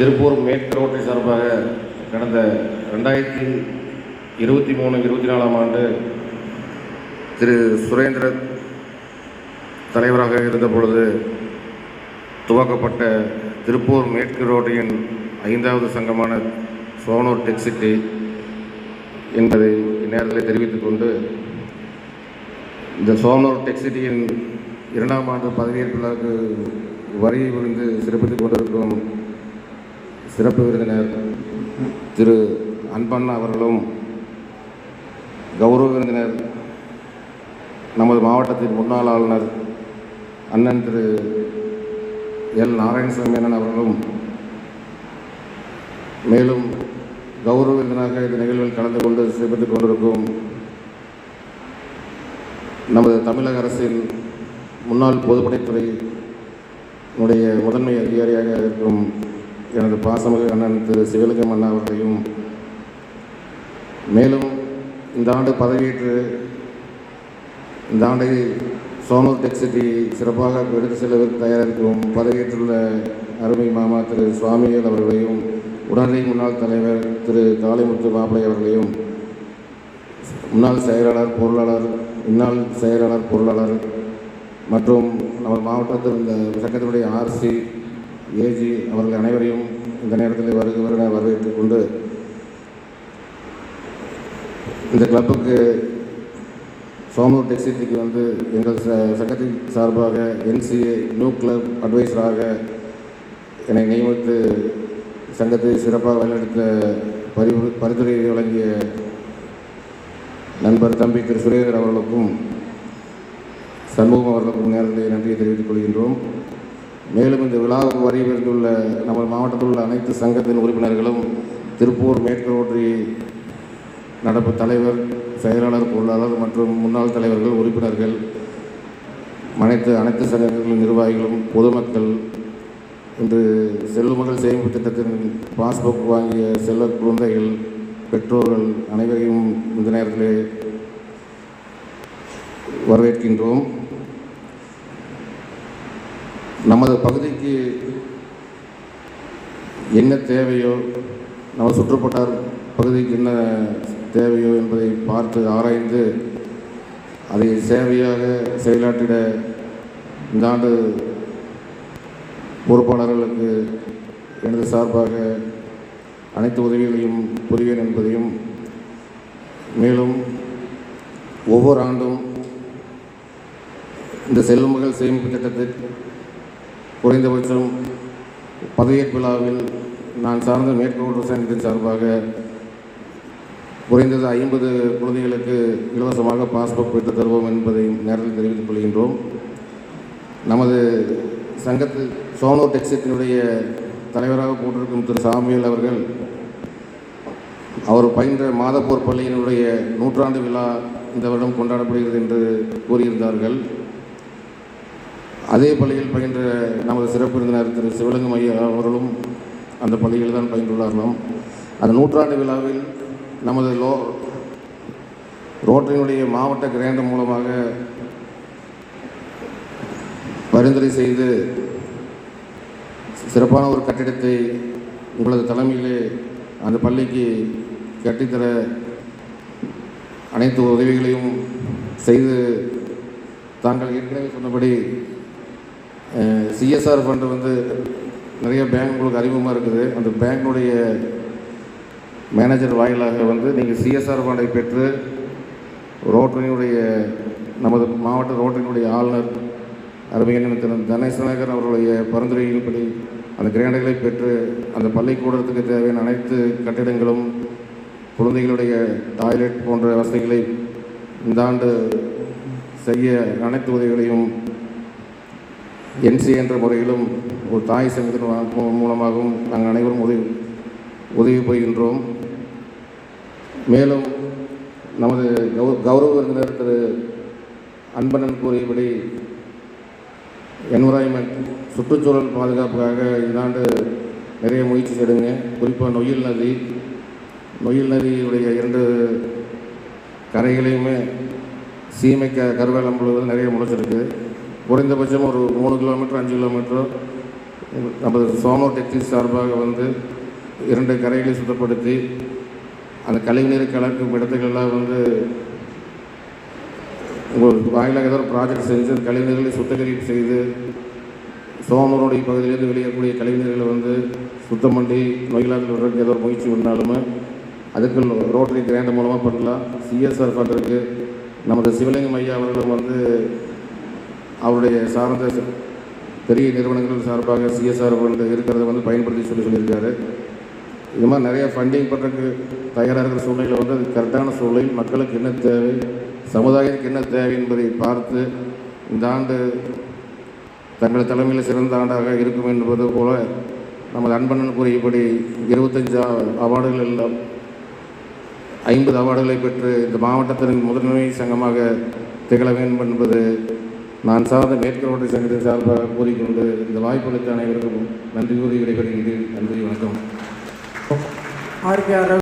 திருப்பூர் மேற்கு ரோட்டை சார்பாக கடந்த ரெண்டாயிரத்தி இருபத்தி மூணு இருபத்தி நாலாம் ஆண்டு திரு சுரேந்திர தலைவராக இருந்த பொழுது துவக்கப்பட்ட திருப்பூர் மேற்கு ரோட்டையின் ஐந்தாவது சங்கமான சோனூர் டெக் சிட்டி என்பதை இந்நேரத்தில் தெரிவித்துக் கொண்டு இந்த சோனூர் டெக் சிட்டியின் இரண்டாம் ஆண்டு பதவியேற்பு விழாவுக்கு வரி புரிந்து சிறப்பித்துக் கொண்டிருக்கும் சிறப்பு விருந்தினர் திரு அன்பண்ணா அவர்களும் கௌரவ விருந்தினர் நமது மாவட்டத்தின் முன்னாள் ஆளுநர் அண்ணன் திரு எல். நாராயணசாமி அண்ணன் அவர்களும் மேலும் கௌரவ விருந்தினராக இந்த நிகழ்வில் கலந்து கொண்டு சிறப்பித்துக் கொண்டிருக்கும் நமது தமிழக அரசின் முன்னாள் பொதுப்படைத்துறை முதன்மை அதிகாரியாக இருக்கும் எனது பாசமிகு அண்ணன் திரு சிவலிங்கம் அண்ணா அவர்களையும் மேலும் இந்த ஆண்டு பதவியேற்று இந்த ஆண்டை சோனூர் டெக் சிட்டி சிறப்பாக எடுத்து செல்வதற்கு தயாராக பதவியேற்றுள்ள அருமை மாமா திரு சுவாமிகள் அவர்களையும் உடனடி முன்னாள் தலைவர் திரு காளிமுத்து மாப்பிளை அவர்களையும் முன்னாள் செயலாளர் பொருளாளர் முன்னாள் செயலாளர் பொருளாளர் மற்றும் நமது மாவட்டத்தில் இந்த சங்கத்தினுடைய ஆர்சி ஏஜி அவர்கள் அனைவரையும் இந்த நேரத்தில் வருக வருக வரவேற்றுக் கொண்டு இந்த கிளப்புக்கு சோமூர் டெக்ஸிட்டிக்கு வந்து எங்கள் ச சங்கத்தின் சார்பாக என்சிஏ நியூ கிளப் அட்வைசராக என்னை நியமித்து சங்கத்தை சிறப்பாக வழிநடத்த பரிவு பரிந்துரை வழங்கிய நண்பர் தம்பி திரு. சுரேந்தர் அவர்களுக்கும் சண்முகம் அவர்களுக்கும் நேரத்தில் நன்றியை தெரிவித்துக் கொள்கின்றோம். மேலும் இந்த விழாவுக்கு வருகின்றுள்ள நமது மாவட்டத்தில் உள்ள அனைத்து சங்கத்தின் உறுப்பினர்களும் திருப்பூர் மேற்கு ரோட்டரி நடப்பு தலைவர் செயலாளர் பொருளாளர் மற்றும் முன்னாள் தலைவர்கள் உறுப்பினர்கள் அனைத்து அனைத்து சங்கங்களின் நிர்வாகிகளும் பொதுமக்கள் இன்று செல்லுமகள் சேமிப்பு திட்டத்தின் பாஸ்புக் வாங்கிய செல்ல குழந்தைகள் பெற்றோர்கள் அனைவரையும் இந்த நேரத்தில் வரவேற்கின்றோம். நமது பகுதிக்கு என்ன தேவையோ நம்ம சுற்றுப்பட்டார் பகுதிக்கு என்ன தேவையோ என்பதை பார்த்து ஆராய்ந்து அதை சேவையாக செயலாற்றிட இந்த ஆண்டு பொறுப்பாளர்களுக்கு எனது சார்பாக அனைத்து உதவிகளையும் புரிவேன் என்பதையும் மேலும் ஒவ்வொரு ஆண்டும் இந்த செல்லுமகள் சேமிப்பு திட்டத்தை குறைந்தபட்சம் பதவியேற்பு விழாவில் நான் சார்ந்த மேற்கொண்டு சங்கத்தின் சார்பாக குறைந்தது ஐம்பது குழந்தைகளுக்கு இலவசமாக பாஸ்புக் பெற்று தருவோம் என்பதை நேரத்தில் தெரிவித்துக் கொள்கின்றோம். நமது சங்கத்து சோனோ டெக்ஸத்தினுடைய தலைவராக போட்டிருக்கும் திரு சாமியல் அவர்கள் அவர் பயின்ற மாதப்பூர் பள்ளியினுடைய நூற்றாண்டு விழா இந்த வருடம் கொண்டாடப்படுகிறது என்று கூறியிருந்தார்கள். அதே பள்ளியில் பயின்ற நமது சிறப்பு விருந்தினர் திரு சிவலிங்கம் ஐயா அவர்களும் அந்த பள்ளியில் தான் பயின்றுள்ளார்களாம் அந்த நூற்றாண்டு விழாவில் நமது லோ ரோட்டரியினுடைய மாவட்ட கிராண்ட் மூலமாக பரிந்துரை செய்து சிறப்பான ஒரு கட்டிடத்தை உங்களது தலைமையிலே அந்த பள்ளிக்கு கட்டித்தர அனைத்து உதவிகளையும் செய்து தாங்கள் ஏற்கனவே சொன்னபடி சிஎஸ்ஆர் ஃபண்டு வந்து நிறைய பேங்க் உங்களுக்கு அறிமுகமாக இருக்குது. அந்த பேங்கினுடைய மேனேஜர் வாயிலாக வந்து நீங்கள் சிஎஸ்ஆர் ஃபண்டை பெற்று ரோட்டரியினுடைய நமது மாவட்ட ரோட்டரியினுடைய ஆளுநர் அருமையான திரு தனேசநகர் அவர்களுடைய பரிந்துரையின்படி அந்த கிரேண்டைகளை பெற்று அந்த பள்ளிக்கூடத்துக்கு தேவையான அனைத்து கட்டிடங்களும் குழந்தைகளுடைய டாய்லெட் போன்ற வசதிகளை இந்த ஆண்டு செய்ய அனைத்து உதவிகளையும் என்சி என்ற முறையிலும் ஒரு தாய் சங்கத்தின் மூலமாகவும் நாங்கள் அனைவரும் உதவி உதவி புரிகின்றோம். மேலும் நமது கௌ கௌரவ விருந்தினர் திரு அன்பனன் கூறியபடி என்வரான்மெண்ட் சுற்றுச்சூழல் பாதுகாப்புக்காக இந்த ஆண்டு நிறைய முயற்சி செய்டுங்க குறிப்பாக நொயில் நதி நொயில் நதியுடைய இரண்டு கரைகளையுமே சீமைக்க கருவேலம் முழுவதும் நிறைய முளைச்சிருக்கு. குறைந்தபட்சம் ஒரு மூணு கிலோமீட்டர் அஞ்சு கிலோமீட்டர் நமது சோமோ டெக்ஸிஸ் சார்பாக வந்து இரண்டு கரைகளை சுத்தப்படுத்தி அந்த கழிவுநீரை கலக்கும் இடத்துக்கெல்லாம் வந்து உங்களுக்கு வாயிலாக ஏதோ ஒரு ப்ராஜெக்ட் செஞ்சு அந்த கழிவுநீர்களை சுத்திகரிப்பு செய்து சோமனுடைய பகுதியிலேருந்து வெளியேறக்கூடிய கழிவுநீர்களை வந்து சுத்தம் பண்ணி நோய்களாக வர்றதுக்கு ஏதோ ஒரு முயற்சி பண்ணாலுமே அதுக்கு ரோட்டரி கிராண்ட் மூலமாக பண்ணலாம். சிஎஸ்ஆர் ஃபண்ட் இருக்குது நமது சிவலிங்கம் ஐயா அவர்களும் வந்து அவருடைய சார்ந்த பெரிய நிறுவனங்கள் சார்பாக சிஎஸ்ஆர் இருக்கிறத வந்து பயன்படுத்தி சொல்லி சொல்லியிருக்காரு. இது மாதிரி நிறைய ஃபண்டிங் பண்ணுறதுக்கு தயாராக இருக்கிற சூழ்நிலை வந்து அது கரெக்டான சூழ்நிலை மக்களுக்கு என்ன தேவை சமுதாயத்துக்கு என்ன தேவை என்பதை பார்த்து இந்த ஆண்டு தங்கள் தலைமையில் சிறந்த ஆண்டாக இருக்கும் என்பது போல நமது அன்பண்ணன் கூறியபடி இருபத்தஞ்சு அவார்டுகள் எல்லாம் ஐம்பது அவார்டுகளை பெற்று இந்த மாவட்டத்தின் முதன்மை சங்கமாக திகழ வேண்டும் என்பது நான் சார்ந்த மேற்கு ரோட்டரி சங்கத்தின் சார்பாக கூறிக்கொண்டு இந்த வாய்ப்பளித்த அனைவருக்கும் நன்றி கூறி விடைபெறுகிறேன். நன்றி வணக்கம். ஆர்கேஆர்